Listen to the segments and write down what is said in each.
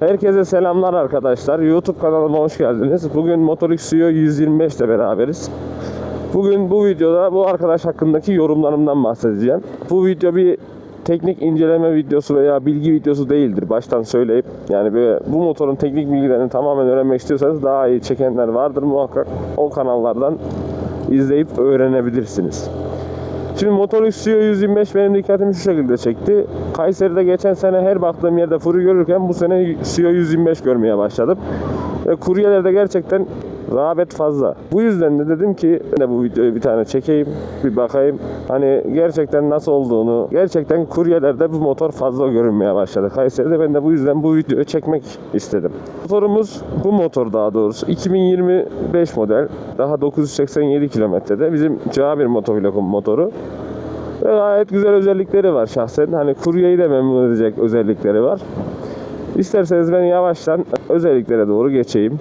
Herkese selamlar arkadaşlar. YouTube kanalıma hoş geldiniz. Bugün Motorix CEO 125 ile beraberiz. Bugün bu videoda bu arkadaş hakkındaki yorumlarımdan bahsedeceğim. Bu video bir teknik inceleme videosu veya bilgi videosu değildir. Baştan söyleyip yani böyle bu motorun teknik bilgilerini tamamen öğrenmek istiyorsanız daha iyi çekenler vardır muhakkak. O kanallardan izleyip öğrenebilirsiniz. Şimdi Motorix CEO 125 benim dikkatimi şu şekilde çekti. Kayseri'de geçen sene her baktığım yerde Furu görürken bu sene CEO 125 görmeye başladım. Ve kuryelerde gerçekten rağbet fazla. Bu yüzden de dedim ki de bu videoyu bir tane çekeyim, bir bakayım. Hani gerçekten nasıl olduğunu, gerçekten kuryelerde bu motor fazla görünmeye başladı. Kayseri'de ben de bu yüzden bu videoyu çekmek istedim. Motorumuz bu motor daha doğrusu 2025 model. Daha 987 kilometrede. Bizim C1 motovlog'un motoru. Ve gayet güzel özellikleri var şahsen. Hani kuryeyi de memnun edecek özellikleri var. İsterseniz ben yavaştan özelliklere doğru geçeyim.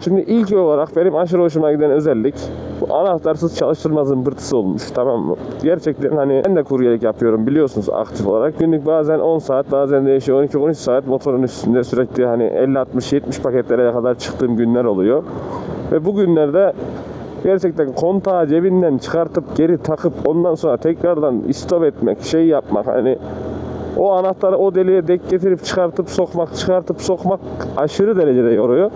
Şimdi ilk olarak benim aşırı hoşuma giden özellik bu anahtarsız çalıştırma zımbırtısı olmuş tamam mı? Gerçekten hani ben de kuryelik yapıyorum biliyorsunuz aktif olarak. Günlük bazen 10 saat bazen değişiyor 12-13 saat motorun üstünde sürekli hani 50-60-70 paketlere kadar çıktığım günler oluyor. Ve bu günlerde gerçekten kontağı cebinden çıkartıp geri takıp ondan sonra tekrardan istop etmek, şey yapmak hani o anahtarı o deliğe dek getirip çıkartıp sokmak, çıkartıp sokmak aşırı derecede yoruyor.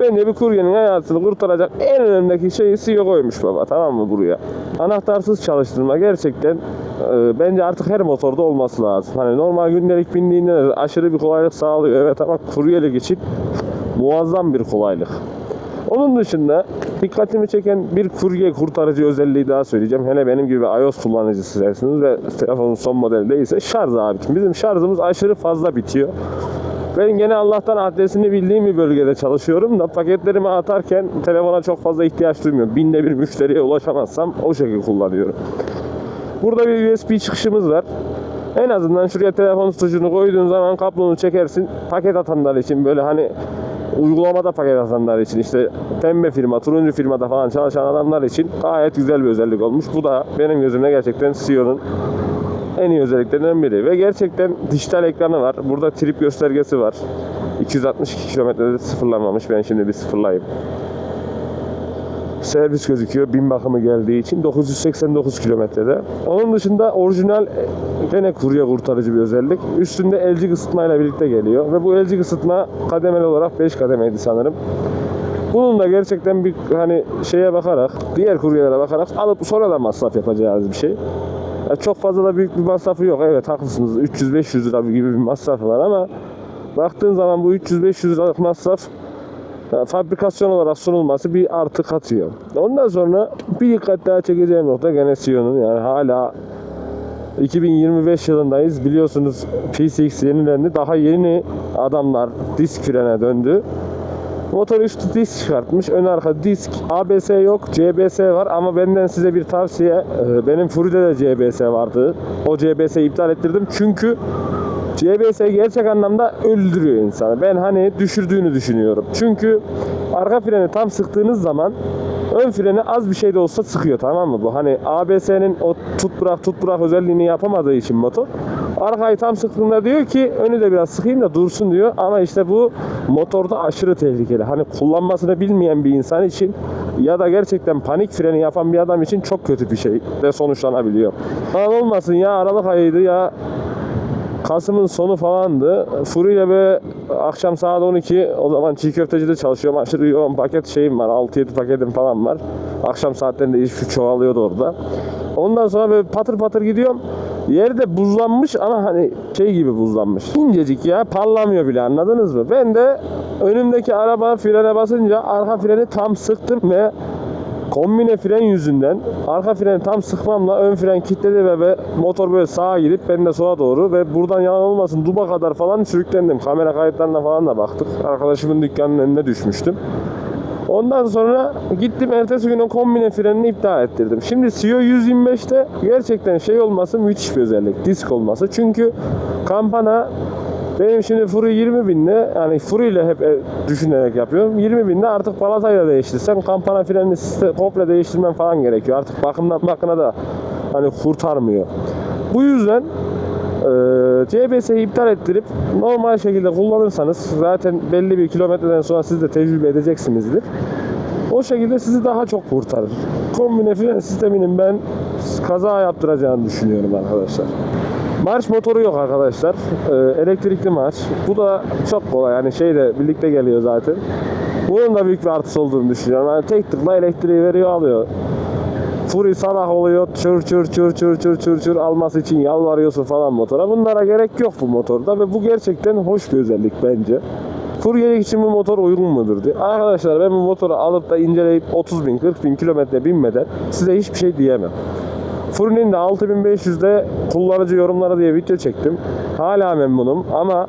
Bence bir kuryenin hayatını kurtaracak en önemli şey CEO koymuş baba tamam mı buraya? Anahtarsız çalıştırma gerçekten e, bence artık her motorda olması lazım. Hani normal gündelik bindiğinde de aşırı bir kolaylık sağlıyor evet ama kuryelik için muazzam bir kolaylık. Onun dışında dikkatimi çeken bir kurye kurtarıcı özelliği daha söyleyeceğim. Hele benim gibi iOS kullanıcısısınız ve telefonun son modeli değilse şarj abicim. Bizim şarjımız aşırı fazla bitiyor. Ben gene Allah'tan adresini bildiğim bir bölgede çalışıyorum da paketlerimi atarken telefona çok fazla ihtiyaç duymuyorum. Binde bir müşteriye ulaşamazsam o şekilde kullanıyorum. Burada bir USB çıkışımız var. En azından şuraya telefon tutucunu koyduğun zaman kablonu çekersin. Paket atanlar için böyle hani uygulamada paket atanlar için işte pembe firma, turuncu firmada falan çalışan adamlar için gayet güzel bir özellik olmuş. Bu da benim gözümde gerçekten CEO'nun en iyi özelliklerinden biri. Ve gerçekten dijital ekranı var. Burada trip göstergesi var. 262 kilometrede sıfırlanmamış. Ben şimdi bir sıfırlayayım. Servis gözüküyor. Bin bakımı geldiği için 989 kilometrede. Onun dışında orijinal gene kurye kurtarıcı bir özellik. Üstünde LG ısıtmayla birlikte geliyor. Ve bu LG ısıtma kademeli olarak 5 kademeydi sanırım. Bunun da gerçekten bir hani şeye bakarak, diğer kuryelere bakarak alıp sonra da masraf yapacağız bir şey. Ya çok fazla da büyük bir masrafı yok. Evet haklısınız. 300-500 lira gibi bir masrafı var ama baktığın zaman bu 300-500 liralık masraf fabrikasyon olarak sunulması bir artı katıyor. Ondan sonra bir dikkat daha çekeceğim nokta gene CEO'nun yani hala 2025 yılındayız. Biliyorsunuz PCX yenilendi. Daha yeni adamlar disk frene döndü. Motor üstü disk çıkartmış. Ön arka disk. ABS yok. CBS var ama benden size bir tavsiye. Ee, Benim Furi'de de CBS vardı. O CBS'yi iptal ettirdim. Çünkü CBS gerçek anlamda öldürüyor insanı. Ben hani düşürdüğünü düşünüyorum. Çünkü arka freni tam sıktığınız zaman ön freni az bir şey de olsa sıkıyor tamam mı bu? Hani ABS'nin o tut bırak tut bırak özelliğini yapamadığı için motor arkayı tam sıktığında diyor ki önü de biraz sıkayım da dursun diyor ama işte bu motorda aşırı tehlikeli. Hani kullanmasını bilmeyen bir insan için ya da gerçekten panik freni yapan bir adam için çok kötü bir şey de sonuçlanabiliyor. Lan olmasın ya Aralık ayıydı ya Kasım'ın sonu falandı. Furu ile böyle akşam saat 12 o zaman çiğ köftecide çalışıyorum. Aşırı yoğun paket şeyim var. 6-7 paketim falan var. Akşam saatlerinde iş çoğalıyordu orada. Ondan sonra böyle patır patır gidiyorum. Yerde buzlanmış ama hani şey gibi buzlanmış. İncecik ya parlamıyor bile anladınız mı? Ben de önümdeki araba frene basınca arka freni tam sıktım ve Kombine fren yüzünden arka freni tam sıkmamla ön fren kilitledi ve, ve motor böyle sağa gidip ben de sola doğru ve buradan yalan olmasın duba kadar falan sürüklendim. Kamera kayıtlarına falan da baktık. Arkadaşımın dükkanının önüne düşmüştüm. Ondan sonra gittim ertesi gün o kombine frenini iptal ettirdim. Şimdi CEO 125'te gerçekten şey olması müthiş bir özellik. Disk olması. Çünkü kampana benim şimdi Furu 20 binde yani Furu ile hep e, düşünerek yapıyorum. 20 binde artık balatayla değiştirsen kampana frenini komple değiştirmen falan gerekiyor. Artık bakımdan bakına da hani kurtarmıyor. Bu yüzden e, CBS'yi iptal ettirip normal şekilde kullanırsanız zaten belli bir kilometreden sonra siz de tecrübe edeceksinizdir. O şekilde sizi daha çok kurtarır. Kombine fren sisteminin ben kaza yaptıracağını düşünüyorum arkadaşlar. Marş motoru yok arkadaşlar. Ee, elektrikli marş. Bu da çok kolay. Yani şeyle birlikte geliyor zaten. Bunun da büyük bir artısı olduğunu düşünüyorum. Yani tek tıkla elektriği veriyor alıyor. Furi sabah oluyor çır çır çır çır çır çır çır alması için yalvarıyorsun falan motora. Bunlara gerek yok bu motorda ve bu gerçekten hoş bir özellik bence. Kuryelik için bu motor uygun mudur diye. Arkadaşlar ben bu motoru alıp da inceleyip 30 bin 40 bin kilometre binmeden size hiçbir şey diyemem. Furi'nin de 6500'de kullanıcı yorumları diye video çektim. Hala memnunum ama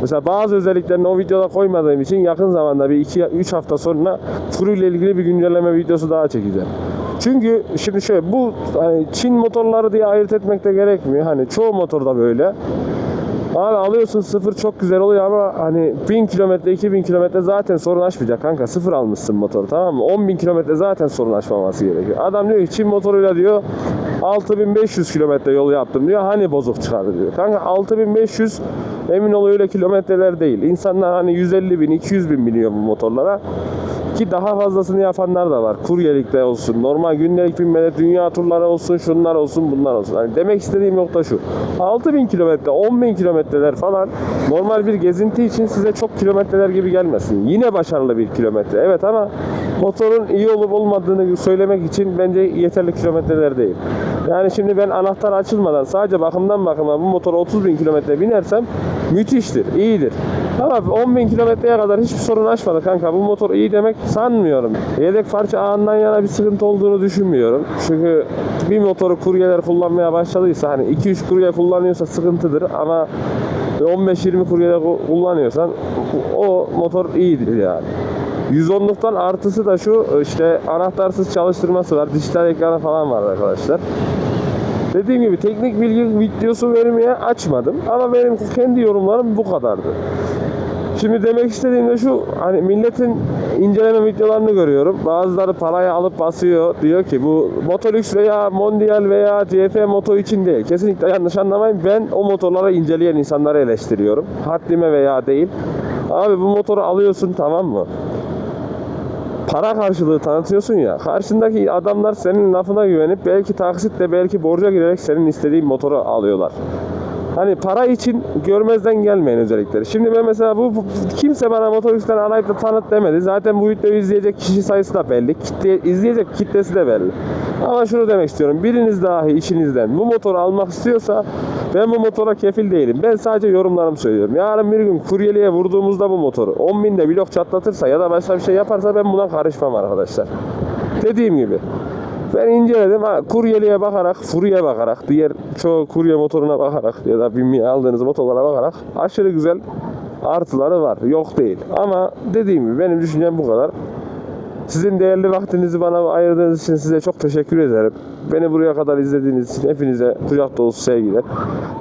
mesela bazı özelliklerini o videoda koymadığım için yakın zamanda bir 2-3 hafta sonra Furi ile ilgili bir güncelleme videosu daha çekeceğim. Çünkü şimdi şöyle bu hani Çin motorları diye ayırt etmek de gerekmiyor. Hani çoğu motorda böyle. Abi alıyorsun sıfır çok güzel oluyor ama hani 1000 kilometre 2000 kilometre zaten sorun açmayacak kanka sıfır almışsın motoru tamam mı 10.000 kilometre zaten sorun açmaması gerekiyor adam diyor ki Çin motoruyla diyor 6500 kilometre yol yaptım diyor hani bozuk çıkardı diyor kanka 6500 emin ol öyle kilometreler değil insanlar hani 150 bin 200 bin biniyor bu motorlara ki daha fazlasını yapanlar da var. Kuryelikte olsun, normal gündelik binmede dünya turları olsun, şunlar olsun, bunlar olsun. Hani demek istediğim nokta şu. 6000 kilometre, 10.000 kilometreler falan normal bir gezinti için size çok kilometreler gibi gelmesin. Yine başarılı bir kilometre. Evet ama motorun iyi olup olmadığını söylemek için bence yeterli kilometreler değil. Yani şimdi ben anahtar açılmadan sadece bakımdan bakıma bu motora 30 bin kilometre binersem müthiştir, iyidir. Ama 10 bin kilometreye kadar hiçbir sorun açmadı kanka. Bu motor iyi demek sanmıyorum. Yedek parça ağından yana bir sıkıntı olduğunu düşünmüyorum. Çünkü bir motoru kuryeler kullanmaya başladıysa hani 2-3 kurye kullanıyorsa sıkıntıdır ama 15-20 kuryede kullanıyorsan o motor iyidir yani. 110'luktan artısı da şu işte anahtarsız çalıştırması var. Dijital ekranı falan var arkadaşlar. Dediğim gibi teknik bilgi videosu vermeye açmadım. Ama benim kendi yorumlarım bu kadardı. Şimdi demek istediğim de şu hani milletin inceleme videolarını görüyorum. Bazıları parayı alıp basıyor. Diyor ki bu Motolux veya Mondial veya CF Moto için değil. Kesinlikle yanlış anlamayın. Ben o motorları inceleyen insanları eleştiriyorum. Haddime veya değil. Abi bu motoru alıyorsun tamam mı? Para karşılığı tanıtıyorsun ya. Karşındaki adamlar senin lafına güvenip belki taksitle belki borca girerek senin istediğin motoru alıyorlar. Hani para için görmezden gelmeyin özellikleri. Şimdi ben mesela bu, kimse bana motoristen arayıp da tanıt demedi. Zaten bu videoyu izleyecek kişi sayısı da belli. Kitle, izleyecek kitlesi de belli. Ama şunu demek istiyorum. Biriniz dahi işinizden bu motoru almak istiyorsa ben bu motora kefil değilim. Ben sadece yorumlarımı söylüyorum. Yarın bir gün kuryeliğe vurduğumuzda bu motoru 10 binde blok çatlatırsa ya da başka bir şey yaparsa ben buna karışmam arkadaşlar. Dediğim gibi ben inceledim. Ha, kuryeliğe bakarak, furya bakarak, diğer çoğu kurye motoruna bakarak ya da binmeye aldığınız motorlara bakarak aşırı güzel artıları var. Yok değil. Ama dediğim gibi benim düşüncem bu kadar. Sizin değerli vaktinizi bana ayırdığınız için size çok teşekkür ederim. Beni buraya kadar izlediğiniz için hepinize kucak dolusu sevgiler.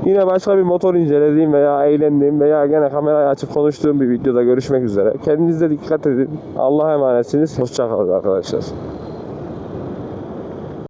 Yine başka bir motor incelediğim veya eğlendiğim veya gene kamerayı açıp konuştuğum bir videoda görüşmek üzere. Kendinize dikkat edin. Allah'a emanetsiniz. Hoşçakalın arkadaşlar.